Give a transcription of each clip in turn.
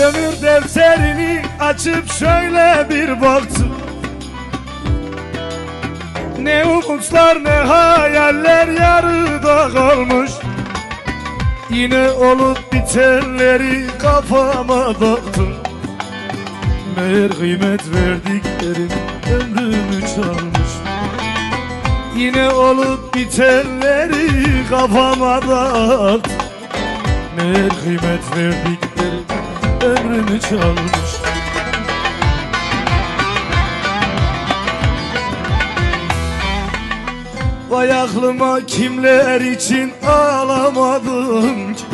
Defterini açıp şöyle bir baktım. Ne umutlar ne hayaller yarıda kalmış. Yine olup bitenleri kafama taktım Meğer kıymet verdiklerim ömrümü çalmış. Yine olup bitenleri kafama taktım Meğer kıymet verdiklerim ömrümü çalmış. Vay aklıma kimler için ağlamadım ki?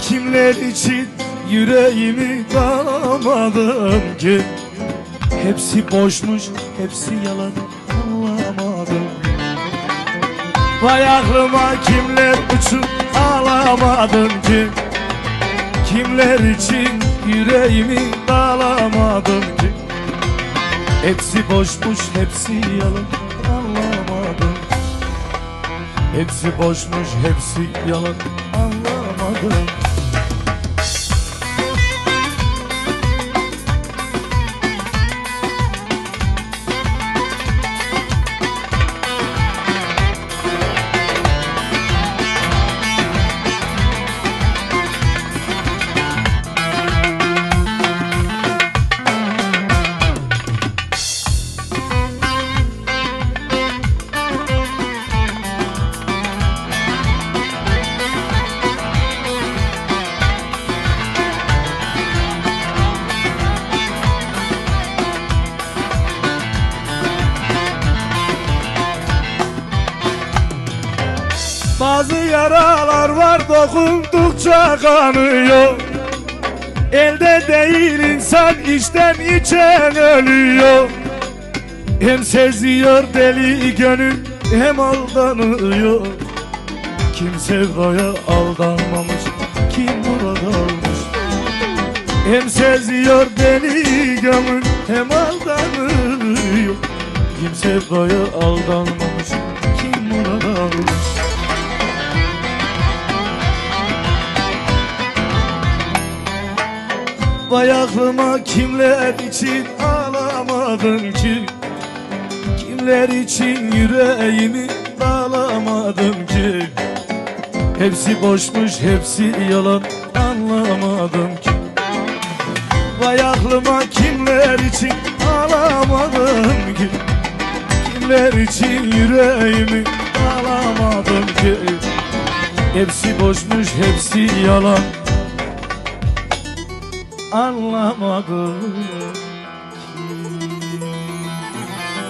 Kimler için yüreğimi dağlamadım ki? Hepsi boşmuş, hepsi yalan anlamadım. Vay aklıma kimler için ağlamadım ki Kimler için yüreğimi dağlamadım ki? Hepsi boşmuş, hepsi yalan anlamadım. Hepsi boşmuş, hepsi yalan anlamadım Bazı yaralar var dokundukça kanıyor. Elde değil insan içten içen ölüyor. Hem seziyor deli gönül hem aldanıyor. Kim sevdaya aldanmamış kim burada olmuş Hem seziyor deli gönül hem aldanıyor. Kim sevdaya aldanmamış kim burada olmuş Vay aklıma kimler için ağlamadım ki? Kimler için yüreğimi dağlamadım ki? Hepsi boşmuş hepsi yalan anlamadım ki. Vay aklıma kimler için ağlamadım ki? Kimler için yüreğimi dağlamadım ki? Hepsi boşmuş hepsi yalan anlamadım